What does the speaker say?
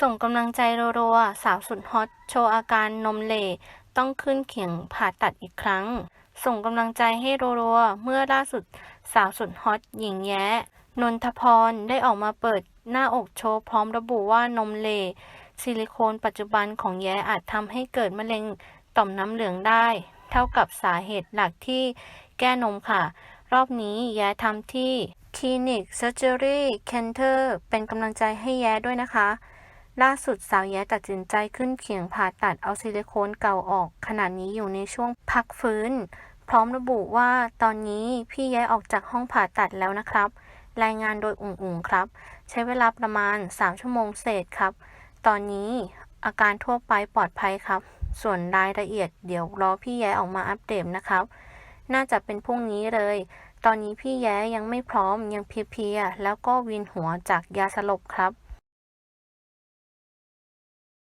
ส่งกำลังใจรัวๆ สาวสุดฮอต โชว์อาการนมเหลต้องขึ้นเขียงผ่าตัดอีกครั้ง ส่งกำลังใจให้รัวๆ เมื่อล่าสุดสาวสุดฮอต หญิงแย้ นนทพร ได้ออกมาเปิดหน้าอกโชว์พร้อมระบุว่านมเหลซิลิโคนปัจจุบันของแย้อาจทำให้เกิดมะเร็งต่อมน้ำเหลืองได้ เท่ากับสาเหตุหลักที่แก้นมค่ะ รอบนี้แย้ทำที่คลินิกเซอร์เจอรี่เคนเตอร์เป็นกำลังใจให้แย้ด้วยนะคะ ล่าสุดสาวแย้ตัดสินใจขึ้นเขียงผ่าตัดเอาซิลิโคนเก่าออก ขณะนี้อยู่ในช่วงพักฟื้น พร้อมระบุว่าตอนนี้พี่แย้ออกจากห้องผ่าตัดแล้วนะครับ รายงานโดยอุ่งๆครับ ใช้เวลาประมาณ 3 ชั่วโมงเศษครับ ตอนนี้อาการทั่วไปปลอดภัยครับ ส่วนรายละเอียดเดี๋ยวรอพี่แย้ออกมาอัปเดตนะครับ น่าจะเป็นพรุ่งนี้เลย ตอนนี้พี่แย้ยังไม่พร้อมยังเพลียๆแล้วก็วินหัวจากยาสลบครับ